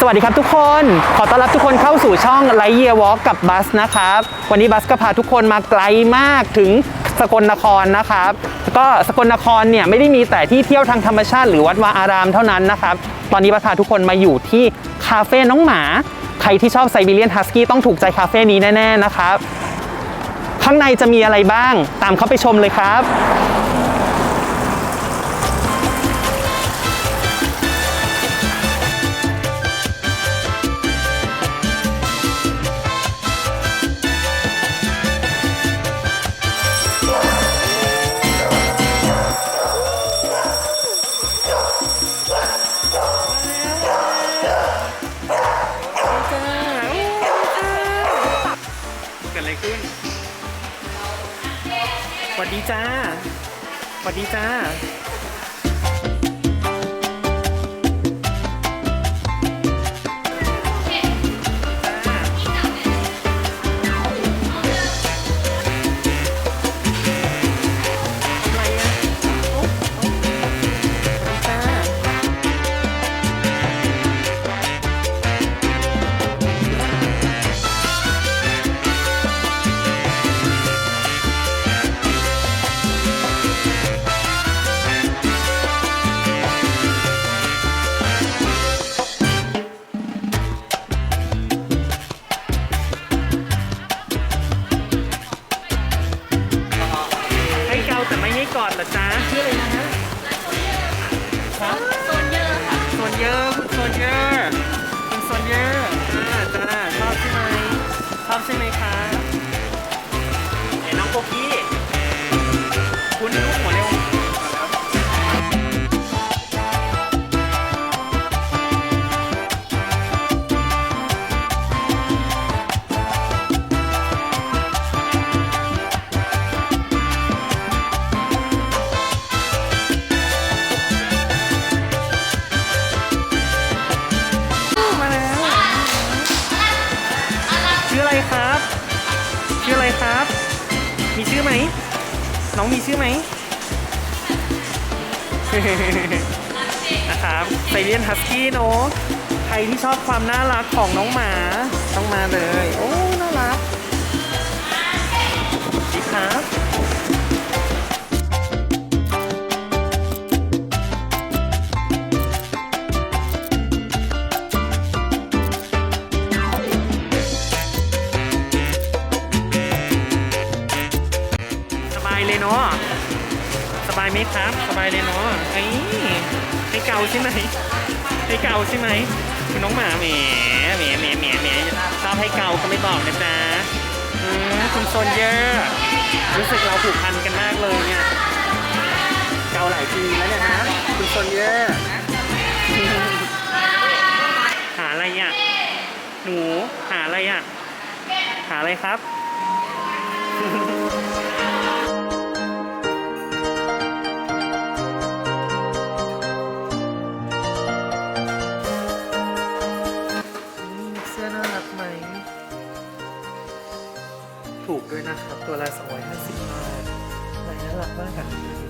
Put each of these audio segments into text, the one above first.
สวัสดีครับทุกคน ขอต้อนรับทุกคนเข้าสู่ช่องไลเยียวอล์กกับบัสนะครับ วันนี้บัสก็พาทุกคนมาไกลมากถึงสกลนครนะครับแล้วก็สกลนครเนี่ยไม่ได้มีแต่ที่เที่ยวทางธรรมชาติหรือวัดวาอารามเท่านั้นนะครับ ตอนนี้บัสพาทุกคนมาอยู่ที่คาเฟ่น้องหมา ใครที่ชอบไซบีเรียนฮัสกี้ต้องถูกใจคาเฟ่นี้แน่ๆนะครับ ข้างในจะมีอะไรบ้างตามเข้าไปชมเลยครับ จ้าสวัสดีจ้า จ๊ะชื่ออะไรนะฮะโซนเยอร์ค่ะโซนเยอร์คุณโซนเยอร์คุณโซนเยอร์อ่าจ้าชอบใช่ไหมชอบใช่ไหมคะเห็นน้องโกกี้ น้องมีชื่อไหมนะครับไซเรียนฮัสกี้เนาะใครที่ชอบความน่ารักของน้องหมาต้องมาเลย โอ้ น่ารักดีครับ เลยเนาะไอ้ให้เก่าใช่ไหมให้เก่าใช่ไหมคุณน้องหมาแหมแหมแหมแหมแหมชอบให้เก่าก็ไม่บอกนะจ๊ะอืมคุณโซนเยอร์รู้สึกเราผูกพันกันมากเลยเนี่ยเก่าหลายทีแล้วเนี่ยฮะคุณโซนเยอร์หาอะไรอะหนูหาอะไรอะหาอะไรครับ ถูกด้วยนะครับ ตัวละ250บาทลายน่ารักมากอะ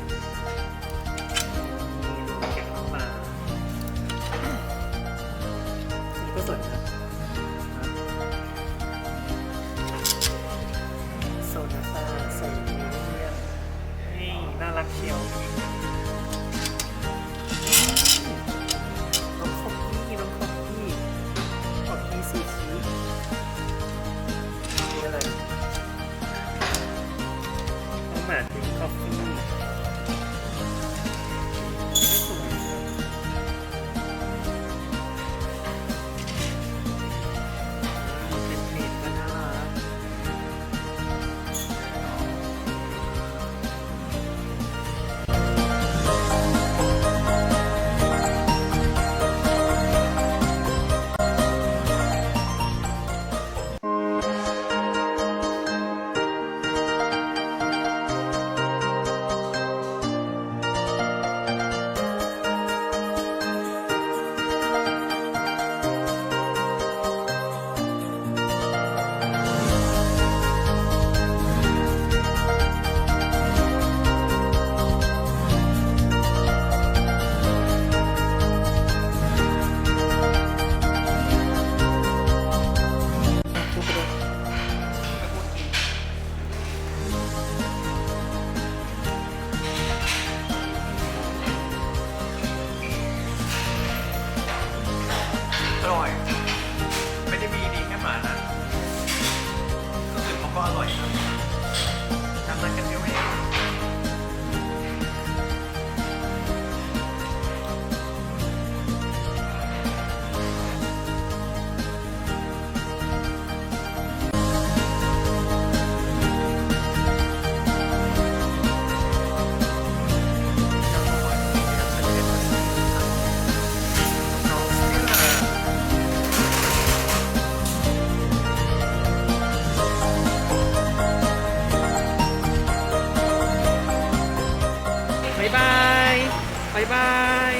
บายบาย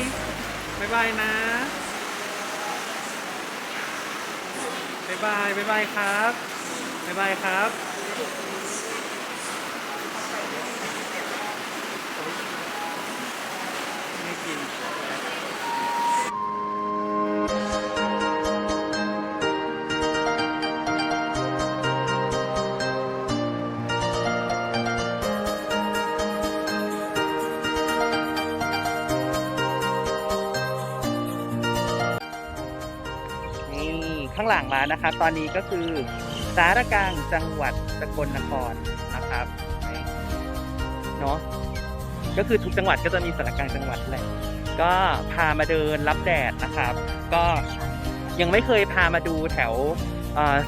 บายบายนะบายบายบายบายครับบายบายครับไม่กิน หลังร้านนะครับ ตอนนี้ก็คือสารกลางจังหวัดสกลนครนะครับเนาะก็คือทุกจังหวัดก็จะมีสารกลางจังหวัดแหละก็พามาเดินรับแดดนะครับ ก็ยังไม่เคยพามาดูแถว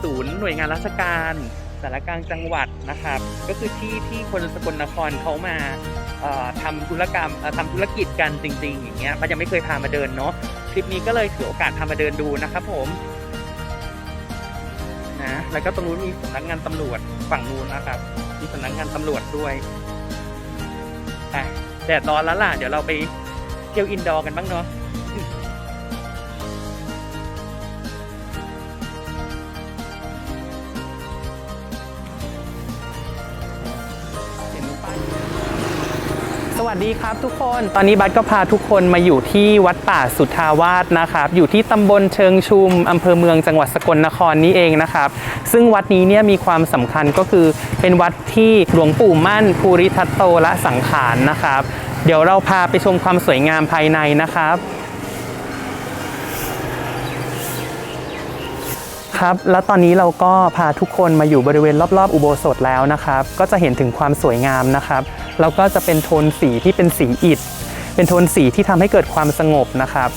ศูนย์หน่วยงานราชการสารกลางจังหวัดนะครับ ก็คือที่ที่คนสกลนครเขามาเอ่อทำธุรกรรมเอ่อทำธุรกิจกันจริง ๆ อย่างเงี้ยก็ยังไม่เคยพามาเดินเนาะคลิปนี้ก็เลยถือโอกาสพามาเดินดูนะครับผม นะแล้วก็ตรงนู้นมีสำนักงานตำรวจฝั่งนู้นนะครับ มีสำนักงานตำรวจด้วยอะแดดร้อนแล้วล่ะ เดี๋ยวเราไปเที่ยวอินดอร์กันบ้างเนาะ สวัสดีครับทุกคน ตอนนี้บัสก็พาทุกคนมาอยู่ที่วัดป่าสุทธาวาสนะครับ อยู่ที่ตำบลเชิงชุมอำเภอเมืองจังหวัดสกลนครนี้เองนะครับ ซึ่งวัดนี้เนี่ยมีความสำคัญก็คือเป็นวัดที่หลวงปู่มั่นภูริทัตโตละสังขารนะครับ เดี๋ยวเราพาไปชมความสวยงามภายในนะครับ ครับ แล้วตอนนี้เราก็พาทุกคนมาอยู่บริเวณรอบๆ อุโบสถแล้วนะครับ ก็จะเห็นถึงความสวยงามนะครับ แล้วก็จะเป็นโทนสีที่เป็นสีอิฐ เป็นโทนสีที่ทำให้เกิดความสงบนะครับ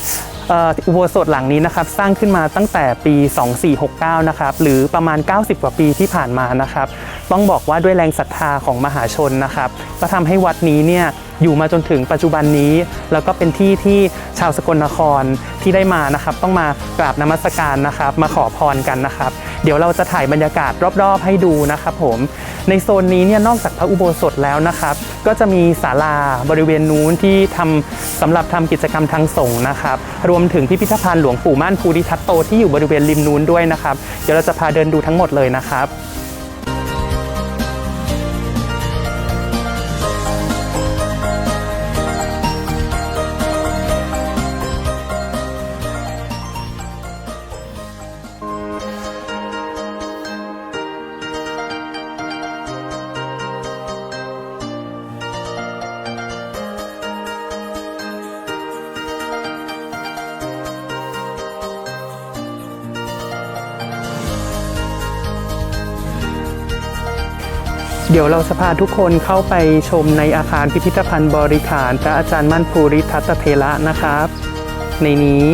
อุโบสถหลังนี้นะครับสร้างขึ้นมาตั้งแต่ปี 2469 นะครับหรือประมาณ 90 กว่าปีที่ผ่านมานะครับต้องบอกว่าด้วยแรงศรัทธาของมหาชนนะครับ ก็ทำให้วัดนี้เนี่ยอยู่มาจนถึงปัจจุบันนี้ แล้วก็เป็นที่ที่ชาวสกลนครที่ได้มานะครับ ต้องมากราบนมัสการนะครับ มาขอพรกันนะครับ เดี๋ยวเราจะถ่ายบรรยากาศรอบๆ ให้ดูนะครับผมในโซนนี้เนี่ยนอกจากพระอุโบสถแล้วนะครับ ก็จะมีศาลาบริเวณนู้นที่ทำสำหรับทำกิจกรรมทางสงฆ์นะครับ รวมถึงพิพิธภัณฑ์หลวงปู่ม่านภูริทัตโตที่อยู่บริเวณริมนู้นด้วยนะครับ เดี๋ยวเราจะพาเดินดูทั้งหมดเลยนะครับ เดี๋ยวเราจะพาทุกคนเข้าไปชมในอาคารพิพิธภัณฑ์บริขารพระอาจารย์มั่นภูริทัตเทระนะครับ ในนี้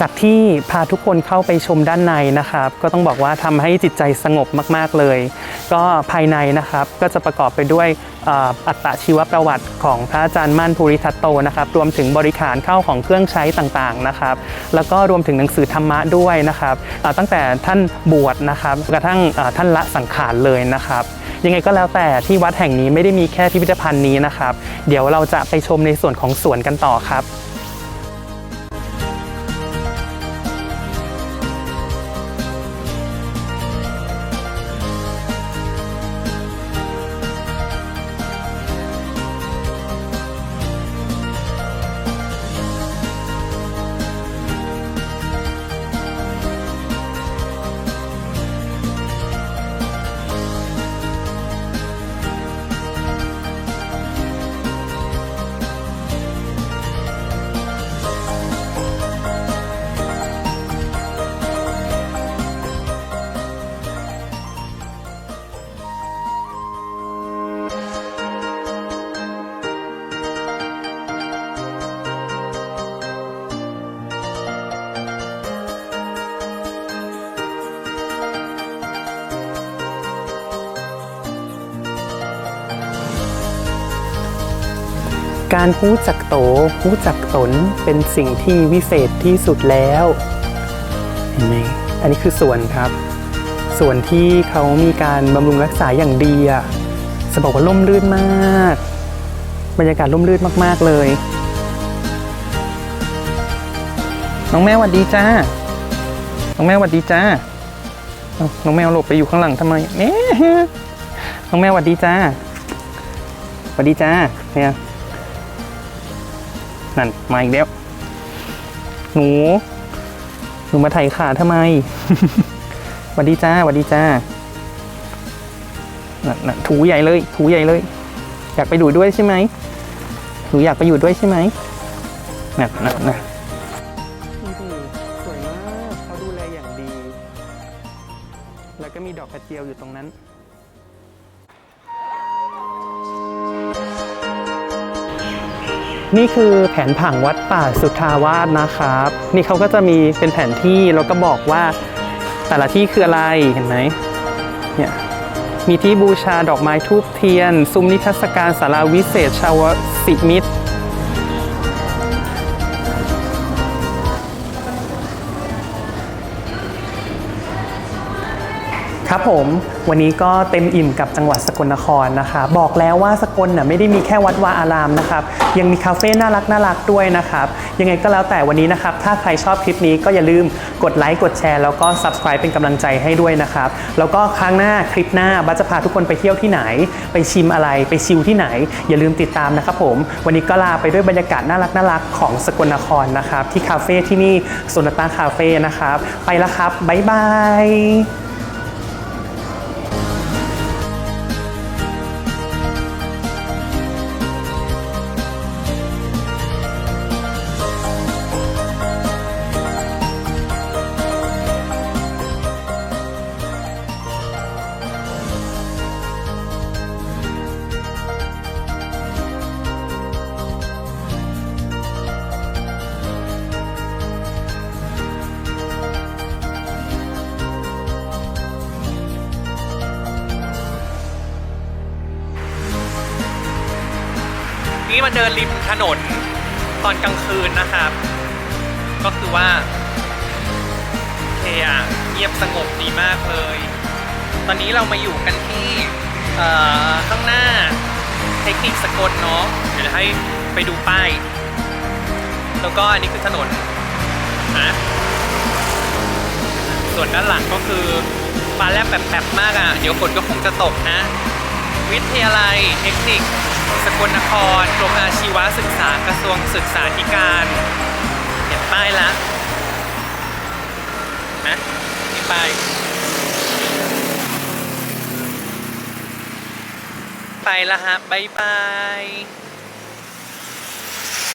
จากที่พาทุกคนเข้าไปชมด้านในนะครับ ก็ต้องบอกว่าทำให้จิตใจสงบมากๆเลย ก็ภายในนะครับก็จะประกอบไปด้วยอ,อัตชีวประวัติของพระอาจารย์มั่นภูริทัตโตนะครับรวมถึงบริขารเข้าของเครื่องใช้ต่างๆนะครับ แล้วก็รวมถึงหนังสือธรรมะด้วยนะครับตั้งแต่ท่านบวชนะครับกระทั่งท่านละสังขารเลยนะครับยังไงก็แล้วแต่ที่วัดแห่งนี้ไม่ได้มีแค่พิพิธภัณฑ์นี้นะครับ เดี๋ยวเราจะไปชมในส่วนของสวนกันต่อครับ การรู้จักโตรู้จักตนเป็นสิ่งที่วิเศษที่สุดแล้วเห็นไหมอันนี้คือส่วนครับ ส่วนที่เขามีการบำรุงรักษาอย่างดีอะจะบอกว่าล่มลื่นมาก บรรยากาศล่มลื่นมาก ๆ เลย น้องแมวสวัสดีจ้า น้องแมวสวัสดีจ้า น้องแมวหลบไปอยู่ข้างหลังทำไมเนี่ยน้องแมวสวัสดีจ้าสวัสดีจ้าเนี่ย นั่น มาอีกแล้ว หนู หนูมาไถ่ขาทำไมวัสดีจ้าวัสดีจ้านั่นถูใหญ่เลย ถูใหญ่เลย อยากไปดูด้วยใช่ไหมหนูอยากไปอยู่ด้วยใช่ไหมนั่นนั่นน่ นี่คือแผนผังวัดป่าสุทธาวาสนะครับ นี่เขาก็จะมีเป็นแผนที่แล้วก็บอกว่าแต่ละที่คืออะไรเห็นไหมเนี่ยมีที่บูชาดอกไม้ทูบเทียน ซุ้มนิทรรศการสาราวิเศษชาวสิมิตร ครับผมวันนี้ก็เต็มอิ่มกับจังหวัดสกลนครนะคะ บอกแล้วว่าสกลน่ะไม่ได้มีแค่วัดวาอารามนะครับยังมีคาเฟ่น่ารักน่ารักด้วยนะครับยังไงก็แล้วแต่วันนี้นะครับถ้าใครชอบคลิปนี้ก็อย่าลืมกดไลค์กดแชร์แล้วก็ subscribe เป็นกำลังใจให้ด้วยนะครับแล้วก็ครั้งหน้าคลิปหน้าบัสจะพาทุกคนไปเที่ยวที่ไหน ไปชิมอะไรไปชิลที่ไหน อย่าลืมติดตามนะครับผมวันนี้ก็ลาไปด้วยบรรยากาศน่ารักน่ารักของสกลนครนะครับที่คาเฟ่ที่นี่โซนตาคาเฟ่นะครับไปแล้วครับบ๊ายบาย นี่มาเดินริมถนนตอนกลางคืนนะครับ ก็คือว่าโอเคอะเงียบสงบดีมากเลย ตอนนี้เรามาอยู่กันที่ข้างหน้าเทคนิคสกลเนาะเดี๋ยวให้ไปดูป้าย แล้วก็อันนี้คือถนนนะส่วนด้านหลังก็คือฟ้าแลบแบบๆมากอะ่ะ เดี๋ยวฝนก็คงจะตกนะ วิทยาลัยเทคนิค สกลนครกรมอาชีวศึกษากระทรวงศึกษาธิการเห็นป้ายละนะนี่ป้ายไปละฮะบายบาย